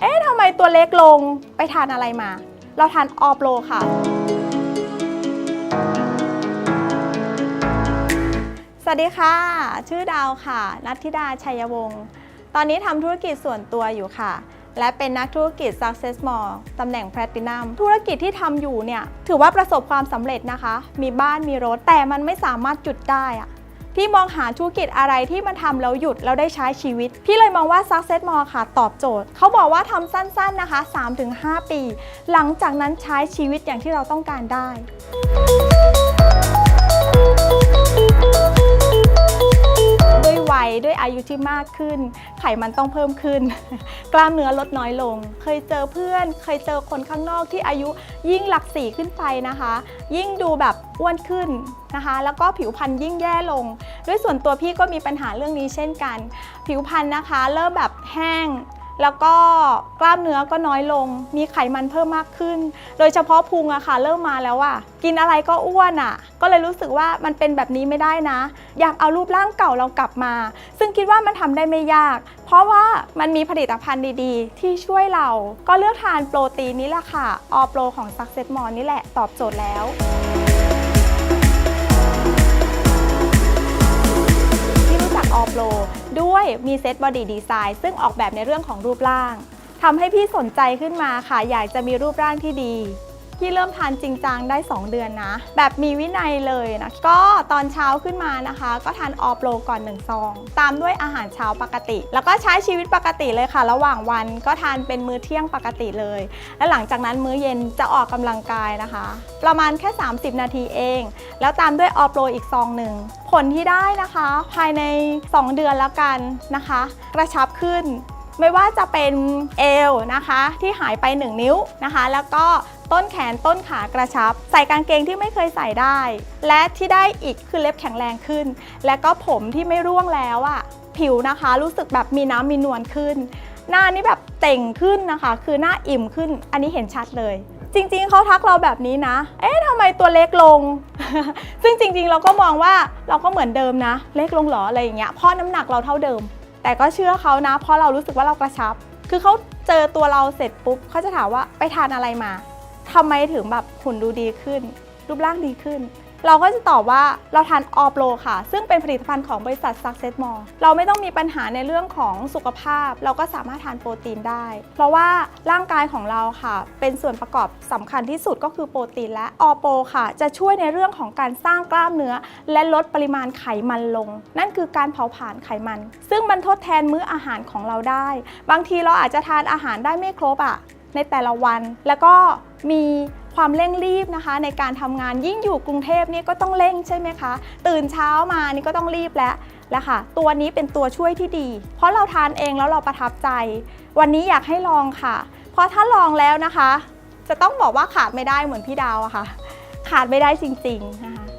เอ๊ะทำไมตัวเล็กลงไปทานอะไรมา เราทานออโปรค่ะ สวัสดีค่ะ ชื่อดาวค่ะ นัทธิดาชัยวงศ์ตอนนี้ทำธุรกิจส่วนตัวอยู่ค่ะ และเป็นนักธุรกิจ Success Mall ตำแหน่ง Platinum ธุรกิจที่ทำอยู่เนี่ย ถือว่าประสบความสำเร็จนะคะ มีบ้านมีรถแต่มันไม่สามารถหยุดได้อะ ที่มองหาธุรกิจอะไรที่มันทำแล้วหยุดแล้วได้ใช้ชีวิต พี่เลยมองว่า Success Mall ค่ะ ตอบโจทย์ เขาบอกว่าทำสั้นๆนะคะ 3-5 ปี หลังจากนั้นใช้ชีวิตอย่างที่เราต้องการได้ายุที่มากขึ้น ไขมันต้องเพิ่มขึ้น กล้ามเนื้อลดน้อยลง เคยเจอเพื่อน เคยเจอคนข้างนอกที่อายุยิ่งหลักสี่ขึ้นไปนะคะ ยิ่งดูแบบอ้วนขึ้นนะคะ แล้วก็ผิวพรรณยิ่งแย่ลง ด้วยส่วนตัวพี่ก็มีปัญหาเรื่องนี้เช่นกัน ผิวพรรณนะคะ เริ่มแบบแห้งแล้วก็กล้ามเนื้อก็น้อยลง มีไขมันเพิ่มมากขึ้น โดยเฉพาะพุงอะค่ะ เริ่มมาแล้วอะกินอะไรก็อ้วนอะก็เลยรู้สึกว่ามันเป็นแบบนี้ไม่ได้นะ อยากเอารูปร่างเก่าเรากลับมา งคิดว่ามันทำได้ไม่ยาก เพราะว่ามันมีผลิตภัณฑ์ดีๆ ที่ช่วยเรา ก็เลือกทานโปรตีนนี้แหละค่ะ ออโปรของ Success m o r นี่แหละตอบโจทย์แล้วที่รู้จักออโปรด้วยมีเซตบอดี้ดีไซน์ซึ่งออกแบบในเรื่องของรูปร่างทำให้พี่สนใจขึ้นมาค่ะ อยากจะมีรูปร่างที่ดี พี่เริ่มทานจริงจังได้ 2 เดือนนะ แบบมีวินัยเลยนะ ก็ตอนเช้าขึ้นมานะคะ ก็ทานออโปรก่อน 1 ซอง ตามด้วยอาหารเช้าปกติ แล้วก็ใช้ชีวิตปกติเลยค่ะ ระหว่างวันก็ทานเป็นมื้อเที่ยงปกติเลย และหลังจากนั้นมื้อเย็นจะออกกำลังกายนะคะ ประมาณแค่ 30 นาทีเอง แล้วตามด้วยออโปรอีกซองหนึ่งผลที่ได้นะคะ ภายใน 2 เดือนแล้วกันนะคะ กระชับขึ้นไม่ว่าจะเป็นเอวนะคะที่หายไป 1 นิ้วนะคะ แล้วก็ ต้นแขนต้นขากระชับ ใส่กางเกงที่ไม่เคยใส่ได้ และที่ได้อีกคือเล็บแข็งแรงขึ้น และก็ผมที่ไม่ร่วงแล้วอะ่ะผิวนะคะรู้สึกแบบมีน้ำมีนวลขึ้น หน้านี่แบบเต่งขึ้นนะคะ คือหน้าอิ่มขึ้น อันนี้เห็นชัดเลย จริงๆเขาทักเราแบบนี้นะ เอ๊ะทำไมตัวเล็กลง ซึ่งจริงๆ เราก็มองว่าเราก็เหมือนเดิมนะ เล็กลงหรออะไรอย่างเงี้ยเพราะน้ำหนักเราเท่าเดิม แต่ก็เชื่อเขานะ เพราะเรารู้สึกว่าเรากระชับ คือเขาเจอตัวเราเสร็จปุ๊บเขาจะถามว่าไปทานอะไรมา ทำไมถึงแบบหุ่นดูดีขึ้น รูปร่างดีขึ้น เราก็จะตอบว่าเราทานออโปรค่ะ ซึ่งเป็นผลิตภัณฑ์ของบริษัท Success Mall เราไม่ต้องมีปัญหาในเรื่องของสุขภาพ เราก็สามารถทานโปรตีนได้ เพราะว่าร่างกายของเราค่ะ เป็นส่วนประกอบสำคัญที่สุดก็คือโปรตีนและออโปรค่ะ จะช่วยในเรื่องของการสร้างกล้ามเนื้อ และลดปริมาณไขมันลง นั่นคือการเผาผลาญไขมัน ซึ่งมันทดแทนมื้ออาหารของเราได้ บางทีเราอาจจะทานอาหารได้ไม่ครบอะ ในแต่ละวัน แล้วก็มีความเร่งรีบนะคะ ในการทำงานยิ่งอยู่กรุงเทพนี่ก็ต้องเร่งใช่ไหมคะ ตื่นเช้ามานี่ก็ต้องรีบแล้วแล้วค่ะตัวนี้เป็นตัวช่วยที่ดี เพราะเราทานเองแล้วเราประทับใจ วันนี้อยากให้ลองค่ะ เพราะถ้าลองแล้วนะคะ จะต้องบอกว่าขาดไม่ได้เหมือนพี่ดาวอะค่ะ ขาดไม่ได้จริงๆนะคะ